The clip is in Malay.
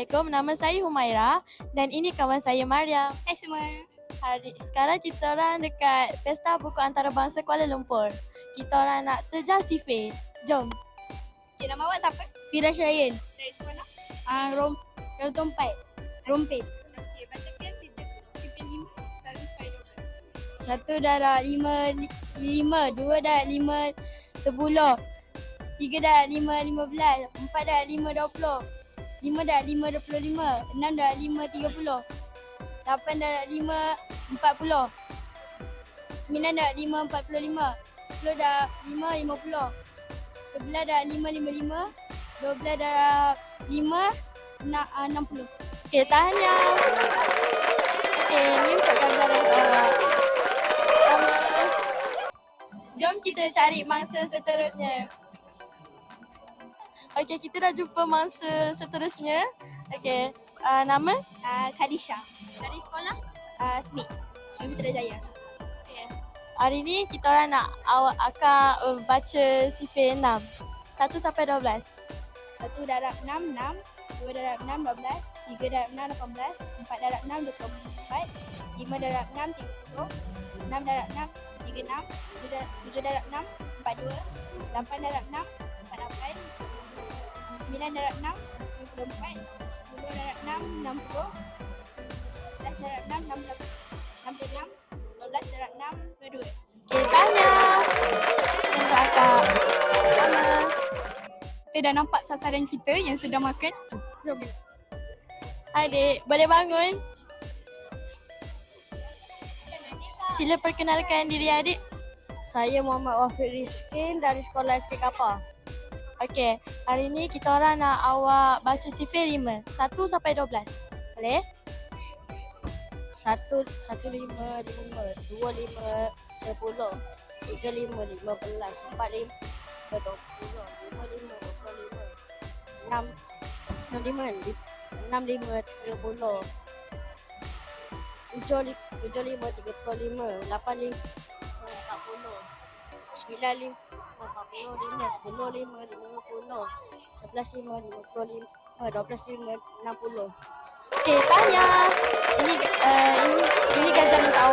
Assalamualaikum. Nama saya Humaira dan ini kawan saya Maria. Hai semua. Hari sekarang kita orang dekat Pesta Buku Antarabangsa Kuala Lumpur. Kita orang nak terjah sifir. Jom. Okay, nama awak siapa? Firash Ryan. Dari mana? Ah, Rom Rompat. Rompet. Okey, bacakan sifir sifir lima dua belas. Satu darab lima, li- lima, dua darab lima, sepuluh. Tiga darab lima, lima belas. Empat darab lima, dua puluh. Lima darab lima, dua puluh lima. Enam darab lima, tiga puluh. Lapan darab lima, empat puluh. Sembilan darab lima, empat puluh lima. Sepuluh darab lima, lima puluh. Sebelah darab lima, lima lima. Dua belah darab lima, enam, ah, enam puluh. Okey, tahniah. Okey, ni untuk pelajaran untuk awak. Jom kita cari mangsa seterusnya. Okey, kita dah jumpa mangsa seterusnya. Okey, uh, nama? Uh, Khadisha. Dari sekolah? Uh, Smith. Smith Putrajaya. Okay. Hari ni kita orang nak awak akan uh, baca sifir 6. 1 sampai 12. Satu darab enam, enam. Dua darab enam, dua belas. Tiga darab enam, lapan belas. Empat darab enam, dua puluh empat. Lima darab enam, tiga puluh. Enam darab enam, tiga enam. Tujuh darab, tujuh darab enam, empat dua. Lapan darab enam, empat lapan. Sembilan darab enam, dua puluh empat. Sepuluh darab enam, enam puluh. Sebelas darab enam, enam puluh enam. puluh enam. Dua belas darab enam, dua dua. Okay, tanya. Untuk akak. Sama. Kita dah nampak sasaran kita yang sedang makan. Jom. Hai dek, boleh bangun? Sila perkenalkan diri adik. Saya Muhammad Wafiq Rizkin dari Sekolah SK Kapal. Okey, hari ni kita orang nak awak baca sifir 5. 1 sampai 12. Boleh? Satu, satu lima, lima, dua lima, sepuluh, tiga lima, lima belas, empat lima, dua puluh, lima lima, dua puluh lima, enam, enam lima, li- enam lima, tiga Okey, tanya. Ini uh, ini, ini untuk awak.